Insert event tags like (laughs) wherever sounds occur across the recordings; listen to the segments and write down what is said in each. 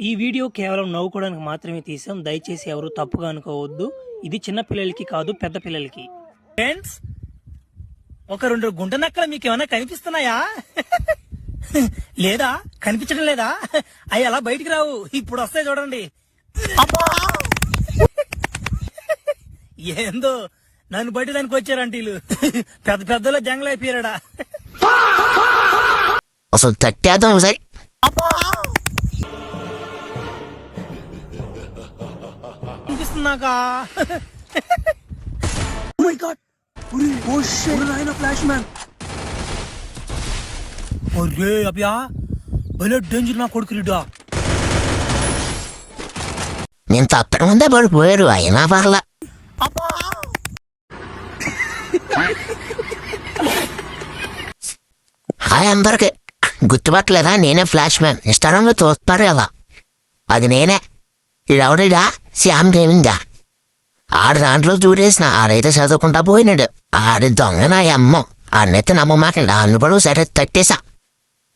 ఈ వీడియో కేవలం నవ్వుకోవడానికి మాత్రమే తీసాం. దయచేసి ఎవరు తప్పుగా అనుకోవద్దు. ఇది చిన్న పిల్లలకి కాదు పెద్ద పిల్లలకి. ఫ్రెండ్స్ ఒక రెండు గుంట నక్కలు మీకు ఏమైనా కనిపిస్తున్నాయా? లేదా? కనిపించడం లేదా? అవి అలా బయటికి రావు. ఇప్పుడు వస్తాయి చూడండి! ఏందో? నన్ను బయట దానికి వచ్చారంట వీళ్ళు పెద్ద పెద్దలో జంగల్ అయిపోయాడా అసలు తట్టేద్దాం ఒకసారి అనిపిస్తున్నాకా మై గాడ్ ఓ షిట్ నాయన ఫ్లాష్ మ్యాన్ ఒరే అబ్యా భలే డేంజర్ నా కొడుకు రీడా నేను తప్పక ముందే పడిపోయారు అయినా పర్లా హాయ్ అందరికి గుర్తుపట్టలేదా నేనే ఫ్లాష్ మ్యాన్ ఇన్స్టాగ్రామ్లో చూస్తారు కదా అది నేనే ఇదెవడిదా శ్యామ్ గేమిందా ఆడు దాంట్లో చూడేసిన ఆడైతే చదువుకుంటా పోయినాడు. ఆడి దొంగ నా అమ్మ ఆడనైతే నమ్మమాకండి ఆడిని కూడా సరే తట్టేశా.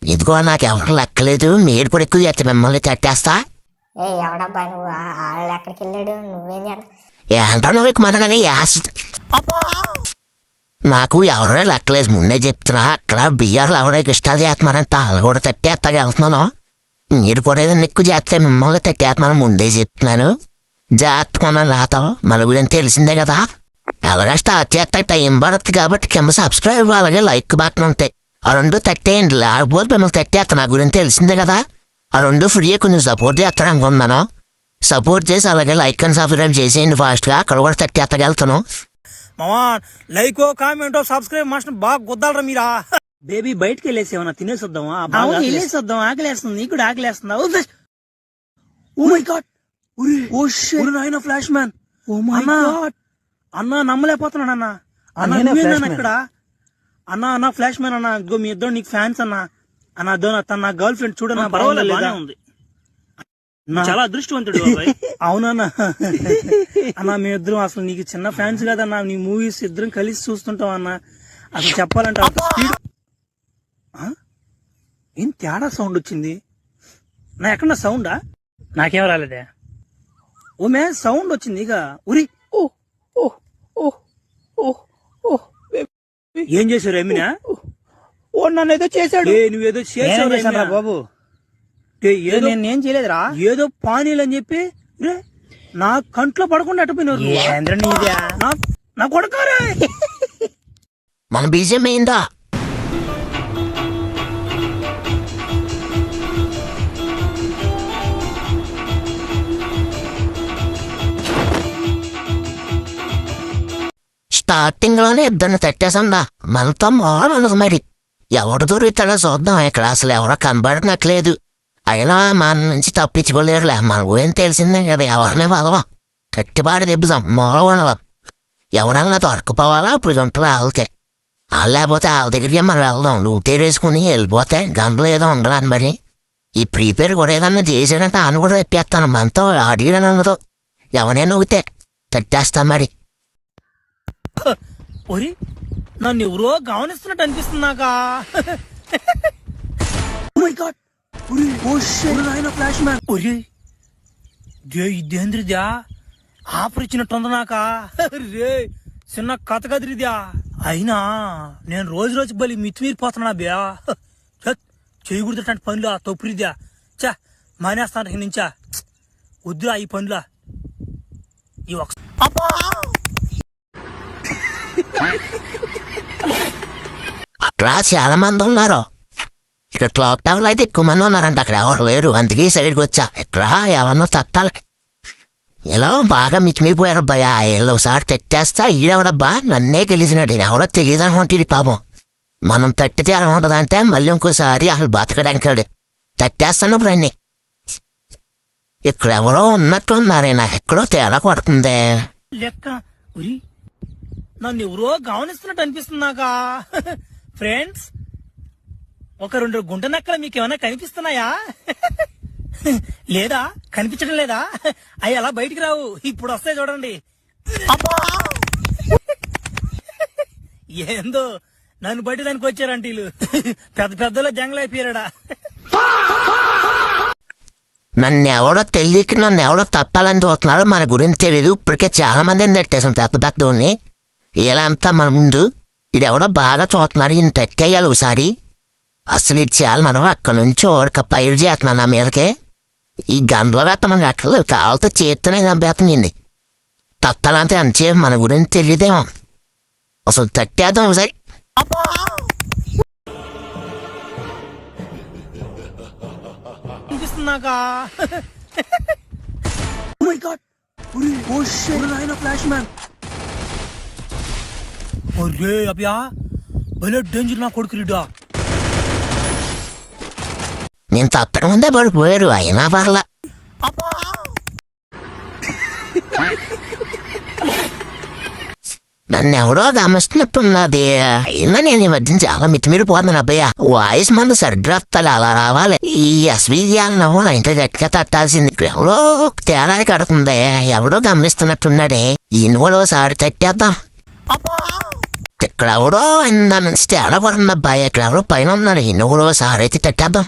ఇదిగో నాకు ఎవరు లెక్కలేదు మీరు కూడా ఎక్కువ చేస్తే మిమ్మల్ని తట్టేస్తా. ఏ ఎవడబ్బా నువ్వు? ఆ- వాళ్ళు ఎక్కడికి వెళ్ళాడు? నువ్వేం చేస్తా ఏంటో నువ్వు ఇక యాస్ నాకు ఎవరో లెక్కలేదు ముందే చెప్తున్నా. అక్కడ బియ్యాలు ఎవరికి ఇష్టాలు చేస్తున్నారంట వాళ్ళు కూడా తట్టేస్తాగా వెళ్తున్నాను. మీరు కూడా ఏదైనా ఎక్కువ చేస్తే మిమ్మల్ని తట్టేస్తున్నాను ముందే చెప్తున్నాను. జాగ్రత్తగా రాత మన గురించి తెలిసిందే కదా. ఎలాగా స్టార్ట్ చేస్తే టైం పడుతుంది కాబట్టి కింద సబ్స్క్రైబ్ అలాగే లైక్ బటన్ ఉంటాయి. ఆ రెండు తట్టేయండి లేకపోతే మిమ్మల్ని తట్టేస్తా నా గురించి తెలిసిందే కదా. ఆ రెండు ఫ్రీగా కొంచెం సపోర్ట్ చేస్తాను అనుకున్నాను సపోర్ట్ చేసి అలాగే లైక్ అండ్ సబ్స్క్రైబ్ చేసేయండి ఫాస్ట్గా అక్కడ కూడా తట్టేత్తగలుగుతాను. మామా లైక్ కామెంట్ సబ్స్క్రైబ్ మాస్టర్ బాగా గుద్దాలరా మీరా? బేబీ బయటకు వెళ్ళేసి ఏమన్నా తినేసి వద్దామా వెళ్ళేసి వద్దాం ఆకలేస్తుంది. నీకు ఆకలేస్తుందా. ఓ మై గాడ్ నాయన flash man. Oh my god. అన్న నమ్మలేకపోతున్నాడు అన్న. అన్న నువ్వేనా ఇక్కడ? అన్న అన్న ఫ్లాష్ మ్యాన్ అన్న. ఇదిగో మీ ఇద్దరు నీకు ఫ్యాన్స్ అన్న. అన్న అదో తన నా గర్ల్ ఫ్రెండ్ చూడన్న పర్వాలేదు ఉంది. చాలా అదృష్టవంతుడు (laughs) అవునన్నా (laughs) అన్న. మేమిద్దరం అసలు నీకు చిన్న ఫ్యాన్స్ కదన్నా నీ మూవీస్ ఇద్దరం కలిసి చూస్తుంటాం అన్న. అసలు చెప్పాలంటే? ఏం తేడా సౌండ్ వచ్చింది? నా ఎక్కడ సౌండా? నాకేం రాలేదే. ఓ మే సౌండ్ వచ్చింది ఇక ఉరి. ఓ ఓ ఓ ఓ ఓ ఏం చేశారు ఎమినా ఓ నన్ను ఏదో చేశాడు. నువ్వేదో చేసావు బాబు? ఏదో నేనేం చేయలేదురా. ఏదో పానీలు అని చెప్పి రే నా కంట్లో పడకుండా నా నా కొడకారే. (laughs) మన బీజం అయిందా స్టార్టింగ్లోనే ఇద్దరిని తట్టేసందా మనతో మామూలు మరి. ఎవడు దొరుకుతాడో చూద్దాం. ఇక్కడ అసలు ఎవరో కనబడనట్లేదు. అయినా మన నుంచి తప్పించుకోలేరులే. మనకు ఏం తెలిసిందే కదా ఎవరిని వదవం కట్టిపాడి మూలం ఉండదాం. ఎవరన్నా దొరకపోవాలా? ఇప్పుడు గుంటలు వాళ్ళకే వాళ్ళు లేకపోతే వాళ్ళ దగ్గరికి మనం వెళ్దాం. నువ్వు వేసుకుని వెళ్ళిపోతే గంటలు ఏదో ఉండరాని మరి. ఈ ప్రీపేర్ కూడా ఏదన్నా చేసాడంటే ఆయన కూడా తెప్పేస్తాను మనతో అడిగినతో ఎవరైనా ఊగితే తట్టేస్తాం మరి. ఒరి నన్ను ఎవరో గమనిస్తున్నట్టు అనిపిస్తుంది నాకా. ఫ్లాష్ మ్యాన్ ఒరి దే ఇదేంద్రిద్యా? ఆఫర్ ఇచ్చినట్టుంది నాకా. రే చిన్న కథ కదిరిద్యా. అయినా నేను రోజు రోజు బలి మితిమీరిపోతున్నా బ్యా ఛత్, చేయకూడదు పనులు తొప్పురిద్యా. చా మానేస్తాను నుంచా. వద్దురా ఈ పనులా. ఈ ఒక అట్లా చాలా మంది ఉన్నారు. ఇక్కడ క్లాక్ టవర్ అయితే ఎక్కువ మంది ఉన్నారంట అక్కడ. ఎవరు లేరు. అందుకే సైడ్కి వచ్చా. ఇక్కడ ఎవరినో తట్టాలి. ఇలా బాగా మిచ్చిమిపోయారు భయ వీళ్ళు ఒకసారి తెట్టేస్తా ఈడెవడబ్బా? నన్నే గెలిచినాడు. నేను ఎవడో తెలియదు అనుకుంటుంది పాపం. మనం తట్టితే ఎలా ఉంటుందంటే మళ్ళీ ఇంకోసారి అసలు బతకడానికాడు తట్టేస్తాను ఇప్పుడు ఇక్కడ ఎవరో ఉన్నట్టు ఉన్నారే. నాకు ఎక్కడో తేడా కొడుతుందే. లెక్క. నన్ను ఎవరో గమనిస్తున్నట్టు అనిపిస్తుంది నాకా. ఫ్రెండ్స్ ఒక రెండు గుంట నక్కలు మీకు ఏమైనా కనిపిస్తున్నాయా? లేదా? కనిపించడం లేదా? అవి అలా బయటికి రావు. ఇప్పుడు వస్తాయి చూడండి! ఏందో? నన్ను బయట దానికి వచ్చారంట వీళ్ళు పెద్ద పెద్దలో జంగల్ అయిపోయాడా నన్ను ఎవడో తెలియక నన్ను ఎవడో తప్పాలని చూస్తున్నాడు మన గురించి తెలియదు ఇప్పటికే చాలా మందిని నెట్టేసాం పెద్ద పెద్దోని ఇలా అంతా మన ముందు? ఇదెవడో బాగా చూస్తున్నాడు ఈయన తెక్కేయాలి ఒకసారి. అసలు ఇది చేయాలి మనం అక్కడి నుంచి ఓడక పైరు చేస్తున్నాను నా మీదకే. ఈ గంటలో పెట్టమని అక్కడ కావాలతో చేస్తూనే చంపేస్తుంది తత్తాలంటే అంతే మన గురించి తెలియదేమో. అసలు తట్టేద్దాం ఒకసారి. అనిపిస్తున్నాకా మై గాడ్ ఓ షిట్ నాయన ఒరే అబ్యా భలే డేంజర్ నా కొడుకు రీడా నేను పడిపోయారు అయినా పర్లా. నన్ను ఎవడో గమనిస్తున్నట్టున్నది. అయినా నేను ఈ మధ్యన చాలా మితిమీరిపోతున్నాను అబ్బయ్య వాయిస్ మందు సరిగ్గా వస్తాలి అలా రావాలి. ఈ ఎస్బీజీఆలను నా ఇంట్లో గట్టిగా తట్టాల్సింది. ఎవడో తేడా కడుతుంది. ఎవడో గమనిస్తున్నట్టున్నాడే. ఈయన కూడా ఒకసారి తట్టేద్దాం. ఇక్కడ ఎవడో ఇందా నుంచి తేడా పడుతుంది అబ్బాయి? ఇక్కడ పైన ఉన్నాడు. ఈయన కూడా ఒకసారి అయితే తట్టేద్దాం.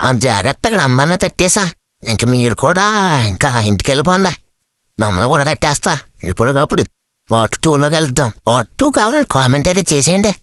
ఆ జాగ్రత్తగా అమ్మాయిని తట్టేసా. ఇంక మీరు కూడా ఇంకా ఇంటికి వెళ్ళిపోందా మమ్మల్ని కూడా తట్టేస్తా. ఇప్పుడు అప్పుడు వాట్ టూలోకి వెళ్దాం. వాట్ టూ కావాలని కామెంట్ అయితే చేసేయండి.